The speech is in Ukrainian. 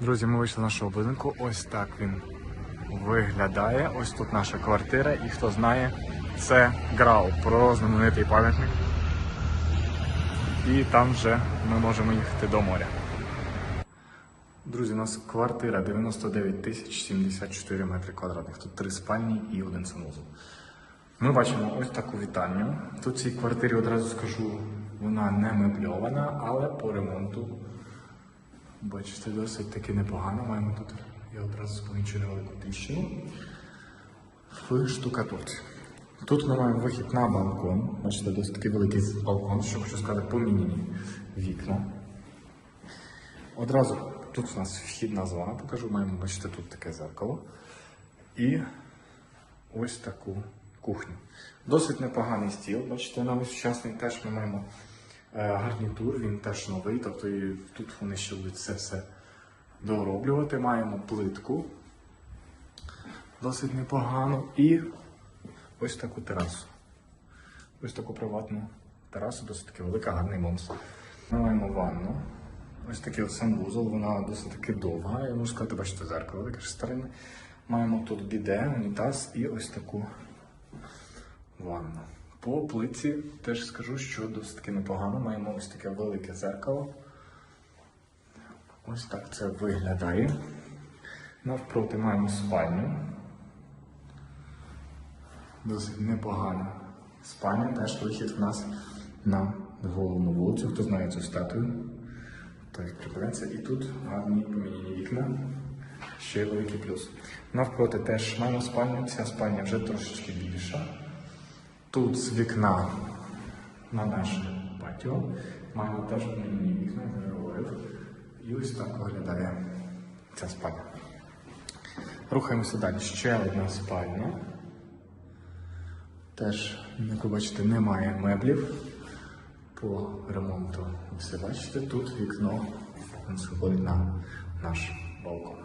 Друзі, ми вийшли з нашого будинку. Ось так він виглядає. Ось тут наша квартира. І хто знає, це Грау, про знаменитий пам'ятник. І там вже ми можемо їхати до моря. Друзі, у нас квартира 99 тисяч 74 метри квадратних. Тут три спальні і один санузел. Ми бачимо ось таку вітальню. Тут цій квартирі одразу скажу, вона не мебльована, але по ремонту Бачите, досить таки непогано. Маємо тут, я одразу помічу невелику тріщину. В штукатурці. Тут ми маємо вихід на балкон. Бачите, досить такий великий балкон, що хочу сказати, поміняні вікна. Одразу тут у нас вхідна зона, покажу. Маємо, бачите, тут таке зеркало. І ось таку кухню. Досить непоганий стіл. Бачите, навіть сучасний теж ми маємо гарнітур, він теж новий, тобто і тут вони ще будуть це все дороблювати. Маємо плитку. Досить непогано. І ось таку терасу. Ось таку приватну терасу, досить таки велика, гарний монстр. Ми маємо ванну. Ось такий от санвузол, вона досить таки довга. Я можу сказати, бачите, зеркало таке ж старинне. Маємо тут біде, унітаз і ось таку ванну. По плитці теж скажу, що досить таки непогано. Маємо ось таке велике зеркало. Ось так це виглядає. Навпроти маємо спальню. Досить непогана спальня. Теж вихід в нас на головну вулицю. Хто знає цю статую, той припинеться. І тут гарні поміняні вікна. Ще великий плюс. Навпроти теж маємо спальню. Ця спальня вже трошечки більша. Тут з вікна на наше патіо маємо теж поміняні вікна, як говорив. І ось так виглядає ця спальня. Рухаємося далі. Ще одна спальня. Теж, як ви бачите, немає меблів по ремонту. Все бачите, тут вікно виходить на наш балкон.